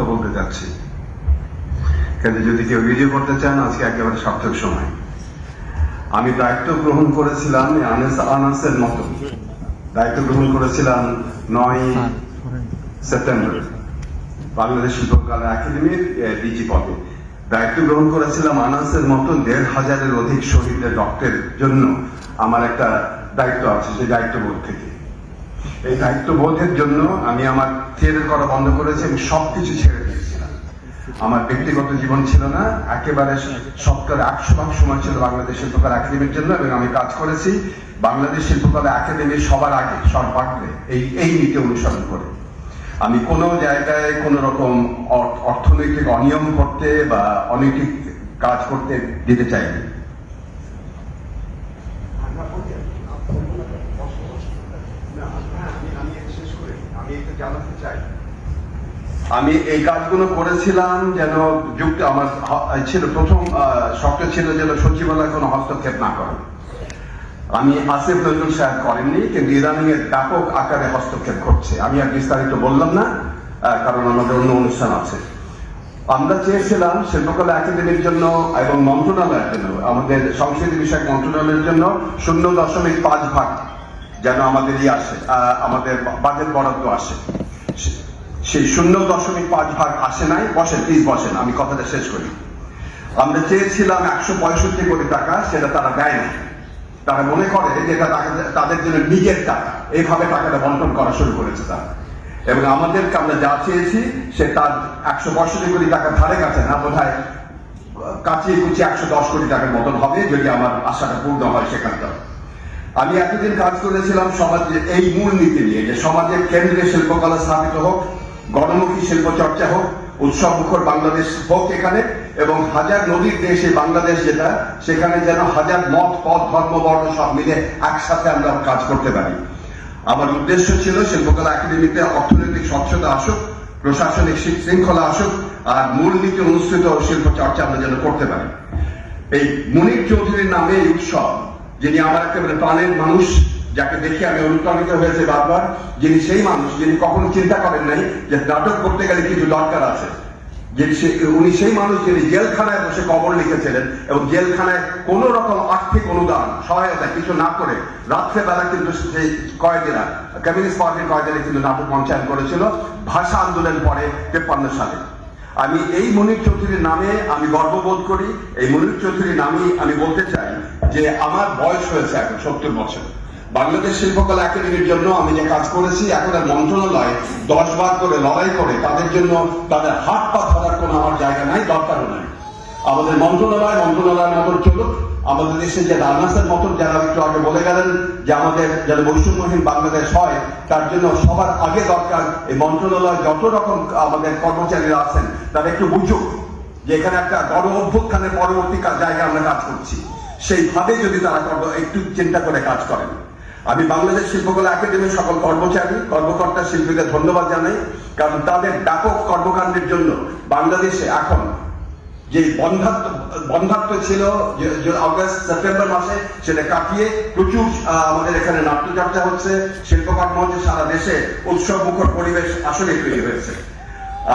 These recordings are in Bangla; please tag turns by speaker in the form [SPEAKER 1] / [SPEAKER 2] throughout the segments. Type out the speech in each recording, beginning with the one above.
[SPEAKER 1] কথা বলতে যাচ্ছি। কিন্তু যদি কেউ ভিডিও করতে চান আজকে একেবারে সার্থক সময়। আমি দায়িত্ব গ্রহণ করেছিলাম আনাস আনাসের মতো। দায়িত্ব গ্রহণ করেছিলাম নয় সেপ্টেম্বর। বাংলাদেশ শিল্পকলা একাডেমির ডিজি পদে। দায়িত্ব গ্রহণ করেছিলাম আনাসের মতো দেড় হাজারের অধিক শহীদের রক্তের জন্য। আমার একটা দায়িত্ব আছে, সেই দায়িত্ববোধ থেকে। এই দায়িত্ববোধের জন্য আমি আমার থিয়েটার করা বন্ধ করেছি, আমি সবকিছু ছেড়ে দিয়েছিলাম আমার ব্যক্তিগত জীবন ছিল না, একেবারে সত্তর একশো ভাগ সময় ছিল বাংলাদেশ শিল্পকলা একাডেমির জন্য এবং আমি কাজ করেছি। বাংলাদেশ শিল্পকলা একাডেমির সবার আগে, সর্বাগ্রে, এই এই নীতি অনুসরণ করে। আমি কোনো জায়গায় কোন রকম অর্থনৈতিক অনিয়ম করতে বা অনৈতিক কাজ করতে দিতে চাইনি। আমি এই কাজগুলো করেছিলাম যেন যুক্ত আমার ছিল প্রথম শর্ত ছিল যেন সচিবালয় কোনো হস্তক্ষেপ না করে। আমি আসিফ নজরুল সাহেব করেননি, কিন্তু ইদানিং এর ব্যাপক আকারে হস্তক্ষেপ করছে। আমি আর বিস্তারিত বললাম না কারণ আমাদের অন্য অনুষ্ঠান আছে। আমরা চেয়েছিলাম শিল্পকলা একাডেমির জন্য এবং মন্ত্রণালয়ের জন্য, আমাদের সংস্কৃতি বিষয়ক মন্ত্রণালয়ের জন্য শূন্য দশমিক পাঁচ ভাগ যেন আমাদের ই আসে আমাদের বাজেট বরাদ্দ আসে। সেই শূন্য দশমিক পাঁচ ভাগ আসে নাই, বসেন প্লিজ বসেন, আমি কথাটা শেষ করি। আমরা চেয়েছিলাম একশো পঁয়ষট্টি কোটি টাকা, সেটা তারা দেয় না তারা মনে করে যে এটা তাদের জন্য নিজের টাকা, এইভাবে টাকাটা বন্টন করা শুরু করেছে তারা। এবং আমাদেরকে আমরা যা চেয়েছি, সে তার একশো পঁয়ষট্টি কোটি টাকা ধারে কাছে না বোধ হয় কাচিয়ে কুচিয়ে একশো দশ কোটি টাকার মতন হবে, যদি আমার আশাটা পূর্ণ হয় সেখানকার আমি এতদিন কাজ করেছিলাম সমাজে এই মূল নীতি নিয়ে, যে সমাজের কেন্দ্রে শিল্পকলা স্থাপিত হোক, গণমুখী শিল্প চর্চা হোক, উৎসব মুখর বাংলাদেশ হোক এখানে, এবং হাজার নদীর দেশে বাংলাদেশ যেটা, সেখানে যেন হাজার মত, পথ, ধর্ম, বর্ণ সব মিলে একসাথে আমরা কাজ করতে পারি। আমার উদ্দেশ্য ছিল শিল্পকলা একাডেমিতে অর্থনৈতিক স্বচ্ছতা আসুক, প্রশাসনিক শৃঙ্খলা আসুক, আর মূলনীতি অনুষ্ঠিত শিল্প চর্চা আমরা যেন করতে পারি। এই মুনির চৌধুরীর নামে এই উৎসব যিনি আমার একেবারে প্রাণের মানুষ, যাকে দেখে আমি অনুপ্রাণিত হয়েছে বারবার, যিনি সেই মানুষ, যিনি কখনো চিন্তা করেন নাই যে নাটক করতে গেলে কিছু দরকার আছে। যিনি উনি সেই মানুষ যিনি জেলখানায় বসে কবর লিখেছিলেন এবং জেলখানায় কোন রকম আর্থিক অনুদান, সহায়তা কিছু না করে রাত্রেবেলা কিন্তু সেই কয়েদিরা, কমিউনিস্ট পার্টির কয়েদিরা কিন্তু নাটক মঞ্চায়ন করেছিল। ভাষা আন্দোলন পরে তেপ্পান্ন সালে। আমি এই মনির চৌধুরীর নামে আমি গর্ববোধ করি, এই মনির চৌধুরীর নামে আমি বলতে চাই যে আমার বয়স হয়েছে এখন সত্তর বছর। বাংলাদেশ শিল্পকলা একাডেমির জন্য আমি যে কাজ করেছি, এখন আর মন্ত্রণালয় দশ বার করে লড়াই করে, তাদের জন্য তাদের হাত পা ধরার কোনো আমার জায়গা নাই, দরকারও নাই। আমাদের মন্ত্রণালয় মন্ত্রণালয়ের মতন চলুক। আমাদের দেশে যে রাজনাথের মতন যারা একটু আগে বলে গেলেন যে আমাদের যেন বৈষম্যহীন বাংলাদেশ হয়, তার জন্য সবার আগে দরকার এই মন্ত্রণালয় যত রকম আমাদের কর্মচারীরা আছেন, তারা একটু বুঝুক যে এখানে একটা গণ অভ্যুত্থানের পরবর্তী জায়গায় আমরা কাজ করছি। সেইভাবে যদি তারা একটু চিন্তা করে কাজ করেন। আমি বাংলাদেশ শিল্পকলা একাডেমির সকল কর্মচারী, কর্মকর্তা শিল্পীদের ধন্যবাদ জানাই, কারণ তাদের ব্যাপক কর্মকাণ্ডের জন্য বাংলাদেশে এখন যে বন্ধাত্ম ছিল অগস্ট সেপ্টেম্বর মাসে সেটা কাটিয়ে প্রচুর আমাদের এখানে নাট্যচর্চা হচ্ছে শিল্পকর্ম হচ্ছে সারা দেশে উৎসব মুখর পরিবেশ আসলে তৈরি হয়েছে।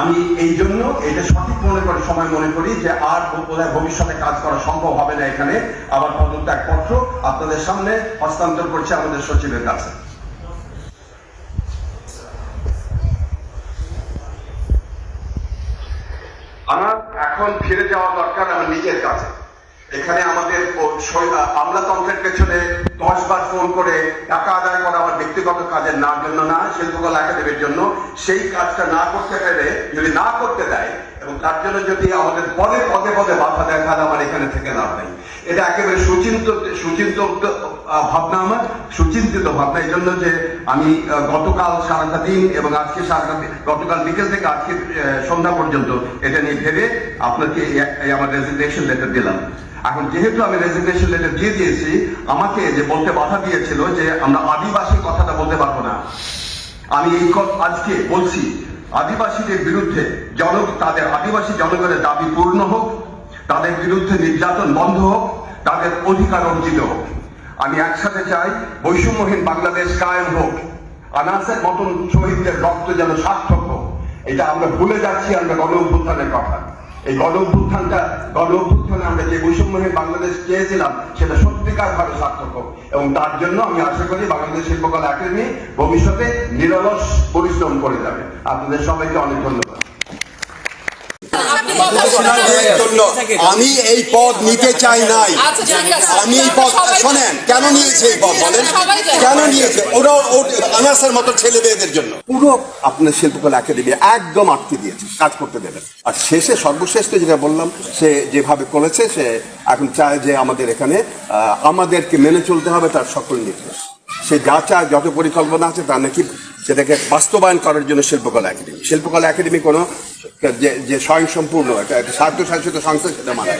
[SPEAKER 1] আমি এই জন্য এটা সঠিক মনে করি, সময় মনে করি যে আর বোধহয় ভবিষ্যতে কাজ করা সম্ভব হবে না এখানে। আবার পদত্যাগ পত্র আপনাদের সামনে হস্তান্তর করছে আমাদের সচিবের কাছে। আমার এখন ফিরে যাওয়া দরকার আমার নিজের কাছে। এখানে আমাদের আমলাতন্ত্রের পেছনে দশ বার ফোন করে টাকা আদায় করা আমার ব্যক্তিগত কাজের না জন্য না, শিল্পকলা একাডেমির জন্য। সেই কাজটা না করতে পেরে, যদি না করতে দেয়, এবং তার জন্য যদি আমাদের পদে পদে পদে বাধা দেয়, তাহলে আমার এখানে থেকে লাভ নেই। এটা একেবারে সুচিন্ত সুচিন্ত ভাবনা আমার, সুচিন্তিত ভাবনা। এই জন্য যে আমি গতকাল সারাটা দিন এবং আজকে সারাটা গতকাল বিকেল থেকে আজকে সন্ধ্যা পর্যন্ত এটা নিয়ে ভেবে আপনাকে আমার রেজিগনেশন লেটার দিলাম। এখন যেহেতু আমি রেজিগনেশন লেটার দিয়ে দিয়েছি, আমাকে যে বলতে বাধা দিয়েছিল যে আমরা আদিবাসী কথাটা বলতে পারব না। আমি এই আজকে বলছি, আদিবাসীদের বিরুদ্ধে জন তাদের আদিবাসী জনগণের দাবি পূর্ণ হোক, তাদের বিরুদ্ধে নির্যাতন বন্ধ হোক, তাদের অধিকার অর্জিত হোক। আমি একসাথে চাই বৈষম্যহীন বাংলাদেশ কায়েম হোক। আনাসের মতন শহীদদের রক্ত যেন সার্থক হোক।
[SPEAKER 2] এটা আমরা ভুলে যাচ্ছি, আমরা গণ অভ্যুত্থানের কথা। এই গণ অভ্যুত্থানটা, গণ অভ্যুত্থানে আমরা যে বৈষম্যহীন বাংলাদেশ চেয়েছিলাম, সেটা সত্যিকার ভাবে সার্থক হোক। এবং তার জন্য আমি আশা করি বাংলাদেশ শিল্পকলা একাডেমি ভবিষ্যতে নিরলস পরিশ্রম করে যাবে। আপনাদের সবাইকে অনেক ধন্যবাদ।
[SPEAKER 1] আমি এই পদ নিতে চাই নাই।
[SPEAKER 3] আচ্ছা।
[SPEAKER 1] আমি এই পদ শোনেন কেন নিয়েছে এই পদ বলেন? কেন নিয়েছে? ওরা আনাসের মতো ছেলে মেয়েদের জন্য। পুরো আপনার শিল্পকলা একাডেমি একদম আটকে দিয়েছে কাজ করতে দেবেন আর শেষে সর্বশেষ তো যেটা বললাম সে যেভাবে করেছে সে এখন চায় যে আমাদের এখানে আহ, আমাদেরকে মেনে চলতে হবে তার সকল নির্দেশ। সে যা চায় যত পরিকল্পনা আছে তার নাকি সেটাকে বাস্তবায়ন করার জন্য শিল্পকলা একাডেমি। শিল্পকলা একাডেমি কোনো যে যে স্বয়ংসম্পূর্ণ একটা একটা স্বায়ত্তশাসিত সংস্থা সেটা মানে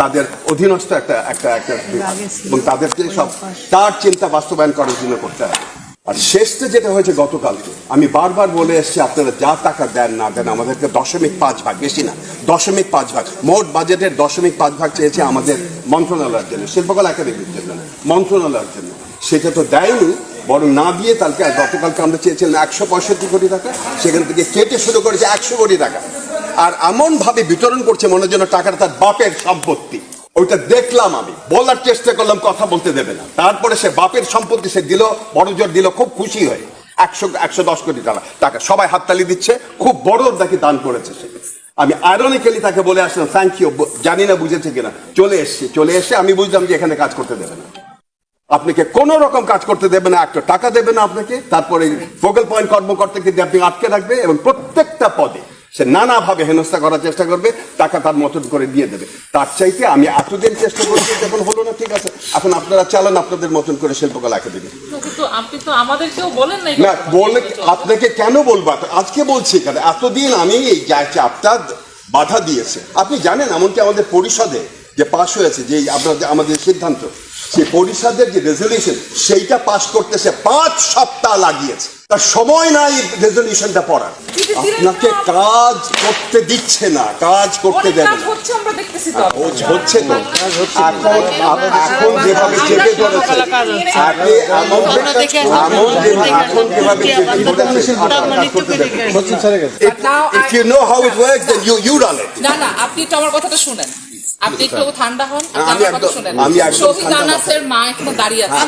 [SPEAKER 1] তাদের অধীনস্থ একটা একটা একটা এবং তাদেরকে সব তার চিন্তা বাস্তবায়ন করার জন্য করতে হবে আর শেষটা যেটা হয়েছে গতকালকে আমি বারবার বলে এসেছি আপনারা যা টাকা দেন না দেন আমাদেরকে দশমিক পাঁচ ভাগ বেশি না দশমিক পাঁচ ভাগ মোট বাজেটের দশমিক পাঁচ ভাগ চেয়েছে আমাদের মন্ত্রণালয়ের জন্য শিল্পকলা একাডেমির জন্য মন্ত্রণালয়ের জন্য। সেটা তো দেয়নি, বরং না দিয়ে কালকে গতকালকে আমরা চেয়েছিলাম একশো পঁয়ষট্টি কোটি টাকা, সেখান থেকে কেটে শুরু করেছে একশো কোটি টাকা। আর এমন ভাবে বিতরণ করছে মনে যেন টাকাটা তার বাপের সম্পত্তি। ওইটা দেখলাম আমি, বলার চেষ্টা করলাম, কথা বলতে দেবে না। তারপরে সে বাপের সম্পত্তি সে দিল, বড় জোর দিল, খুব খুশি হয়ে। একশো একশো দশ কোটি টাকা টাকা সবাই হাততালি দিচ্ছে, খুব বড় তাকে দান করেছে সে। আমি আয়রনিক্যালি তাকে বলে আসলাম থ্যাংক ইউ জানি না বুঝেছে কিনা। চলে এসছে, চলে এসে আমি বুঝলাম যে এখানে কাজ করতে দেবে না। আপনাকে কোন রকম কাজ করতে দেবে না একটা টাকা দেবে না আপনাকে তারপরে ফোকাল পয়েন্ট কর্মকর্তাকে দিয়ে আপনি আটকে রাখবে এবং প্রত্যেকটা পদে সে নানাভাবে হেনস্থা করার চেষ্টা করবে টাকা তার মতন করে দিয়ে দেবে। তার চাইতে আমি এতদিন চেষ্টা করেছি যখন হলো না ঠিক আছে। এখন আপনারা চালান আপনাদের মতন করে শিল্পকলা একাডেমি।
[SPEAKER 3] আপনি তো আমাদেরকেও বলেন
[SPEAKER 1] না বলে আপনাকে কেন বলব? আজকে বলছি কেন এতদিন আমি এই চাপটা বাধা দিয়েছে। আপনি জানেন এমনকি আমাদের পরিষদে যে পাশ হয়েছে যে এই আপনাদের আমাদের সিদ্ধান্ত সেই পরিষদের যে রেজলিউশন সেইটা পাশ করতে সে পাঁচ সপ্তাহ লাগিয়েছে। তার সময় নাই রেজলিউশনটা পড়ার। আপনাকে কাজ করতে দিচ্ছে না কাজ করতে দেবে না।
[SPEAKER 3] হচ্ছে তো।
[SPEAKER 1] ও হচ্ছে তো। এখন এখন যেভাবে চেপে ধরেছে আগে এমন এমন এখন যেভাবে চেপে ধরেছে করতে দেবে না। How it works, then you you run it.
[SPEAKER 3] না না আপনি একটু আমার কথাটা শুনেন। আপনি একটু ঠান্ডা হন
[SPEAKER 1] আমি একদম- আমি একদম
[SPEAKER 3] আনাসের মা এখনও দাঁড়িয়ে আছে।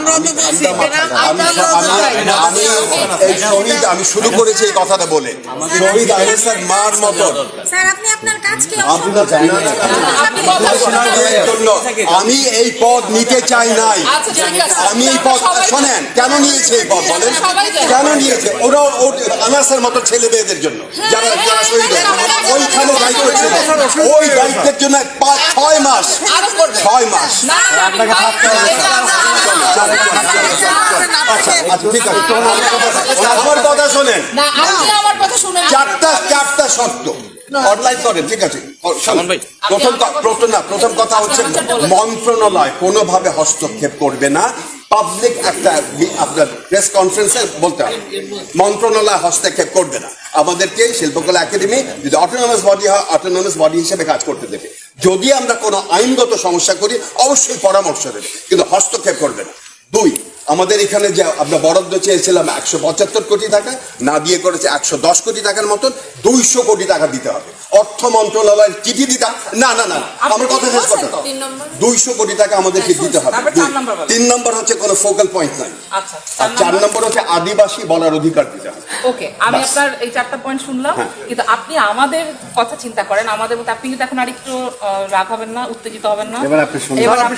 [SPEAKER 1] আমি আমি আমি এই শহীদ আমি শুরু করেছি এই কথাটা বলে। শহীদ আহমেদ মার মতন।
[SPEAKER 4] স্যার আপনি আপনার
[SPEAKER 3] শুনেন।
[SPEAKER 1] এর জন্য আমি এই পদ নিতে চাই নাই।
[SPEAKER 3] আচ্ছা
[SPEAKER 1] আমি এই পদ শোনেন কেন নিয়েছে এই পদ বলেন? কেন নিয়েছে? ওরা আনাসের মতো ছেলে মেয়েদের জন্য। যারা যারা শহীদ ওইখানে দায়িত্ব ছিল। ওই দায়িত্বের জন্য পাঁচ ছয় মাস। ছয় মাস।
[SPEAKER 3] আপনাকে
[SPEAKER 1] আচ্ছা আচ্ছা ঠিক আছে। আমার কথা শোনেন।
[SPEAKER 3] না আপনি আমার কথা শুনেন
[SPEAKER 1] চারটা চারটা শর্ত। অনলাইন করেন ঠিক আছে। প্রথম প্রথম না প্রথম কথা হচ্ছে মন্ত্রণালয় কোনোভাবে হস্তক্ষেপ করবে না। পাবলিক একটা আপনার প্রেস কনফারেন্সে বলতে হবে। মন্ত্রণালয় হস্তক্ষেপ করবে না। আমাদেরকে শিল্পকলা একাডেমি যদি অটোনমাস বডি হয় অটোনমাস বডি হিসেবে কাজ করতে দেবে। যদি আমরা কোনো আইনগত সমস্যা করি, অবশ্যই পরামর্শ দেবে। কিন্তু হস্তক্ষেপ করবে না। দুই আমাদের এখানে যে আমরা বরাদ্দ চেয়েছিলাম একশো পঁচাত্তর কোটি টাকা না দিয়ে করেছে একশো দশ কোটি টাকার মতন দুইশো কোটি টাকা দিতে হবে। অর্থ মন্ত্রণালয়ের চিঠি দিতে না না না আমার কথা শেষ করতে? দুইশো কোটি টাকা আমাদেরকে
[SPEAKER 3] হ্যাঁ,
[SPEAKER 1] দিতে হবে।
[SPEAKER 3] চার নম্বর
[SPEAKER 1] তিন নম্বর হচ্ছে কোনো ফোকাল পয়েন্ট নাই।
[SPEAKER 3] আচ্ছা
[SPEAKER 1] আর চার নম্বর? হচ্ছে আদিবাসী বলার অধিকার দিতে হবে।
[SPEAKER 3] ওকে আমি আপনার এই চারটা পয়েন্ট শুনলাম
[SPEAKER 1] হ্যাঁ।
[SPEAKER 3] কিন্তু আপনি আমাদের কথা চিন্তা করেন আমাদের মধ্যে আপনি কিন্তু এখন আরেকটু আহ, রাগ হবেন না উত্তেজিত হবেন না।
[SPEAKER 5] এবার আপনি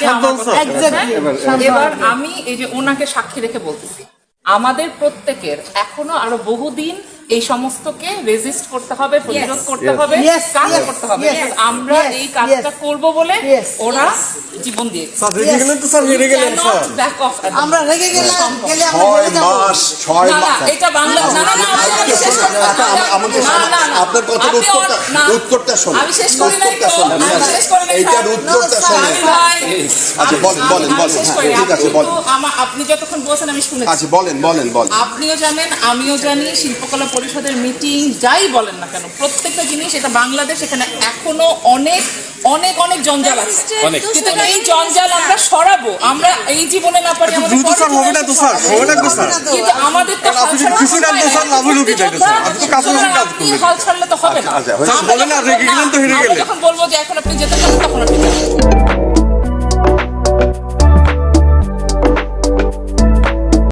[SPEAKER 3] এবার আমি এই যে ওনাকে সাক্ষী রেখে বলতেছি। আমাদের প্রত্যেকের এখনও আরও বহুদিন এই সমস্তকে রেজিস্ট করতে হবে প্রতিরোধ করতে হবে কাজ করতে হবে। আমরা এই কাজটা করব বলে ওরা জীবন দিয়েছে।
[SPEAKER 4] আমরা রেগে গেলে
[SPEAKER 1] মাস ছয়
[SPEAKER 3] না না
[SPEAKER 1] মাস।
[SPEAKER 3] এটা বাংলা না না না।
[SPEAKER 1] আপনার কথার উত্তরটা। উত্তরটা শোনেন
[SPEAKER 3] আমি শেষ করি নাই তো, আমি শেষ করি নাই,
[SPEAKER 1] এইটার উত্তরটা
[SPEAKER 3] ভাই,
[SPEAKER 1] আচ্ছা, বলেন, বলেন, বলেন। ঠিক আছে,
[SPEAKER 3] আপনি
[SPEAKER 1] বলেন।
[SPEAKER 3] আপনি যতক্ষণ বলছেন আমি শুনেছি।
[SPEAKER 1] আচ্ছা বলেন বলেন বলেন।
[SPEAKER 3] আপনিও জানেন আমিও জানি শিল্পকলা পরিষদের মিটিং যাই বলেন না কেন প্রত্যেকটা জিনিস এটা বাংলাদেশ এখানে এখনও অনেক অনেক অনেক জঞ্জাল আছে। কিন্তু এই জঞ্জাল আমরা সরাবো। আমরা এই জীবনে না পারি আমাদের
[SPEAKER 5] দ্রুত স্যার হবে না তো স্যার হবে না তো স্যার।
[SPEAKER 3] কিন্তু আমাদের তো
[SPEAKER 5] আপনি যদি
[SPEAKER 3] হাল
[SPEAKER 5] খুশি
[SPEAKER 3] ছাড়া
[SPEAKER 5] থাকবেন স্যার, লাভ হলো কি তাইলে স্যার? আপনি তো কাজ করবেন, কাজ
[SPEAKER 3] আপনি হাল ছাড়লে তো হবে না।
[SPEAKER 4] আচ্ছা,
[SPEAKER 5] বলেন না, গেলেন তো হেরে গেলেন।
[SPEAKER 3] যখন বলব যে এখন আপনি যেতে চান তখন আপনি